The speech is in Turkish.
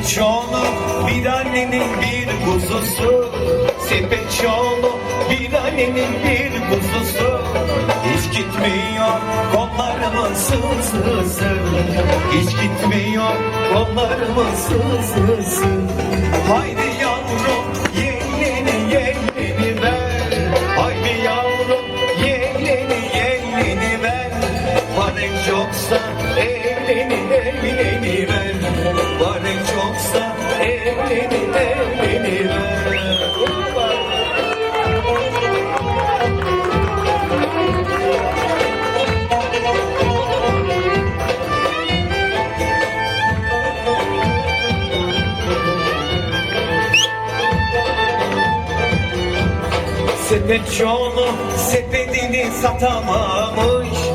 Sepetçoğlu bir annenin bir kuzusu. Sepetçoğlu bir annenin bir kuzusu. Hiç gitmiyor kollarımın sızısı Hiç gitmiyor kollarımın sızısı Haydi yavrum yeğleni yeğleni ver. Haydi yavrum yeğleni yeğleni ver. Paran çoksa ver Sepetçoğlu sepetini satamamış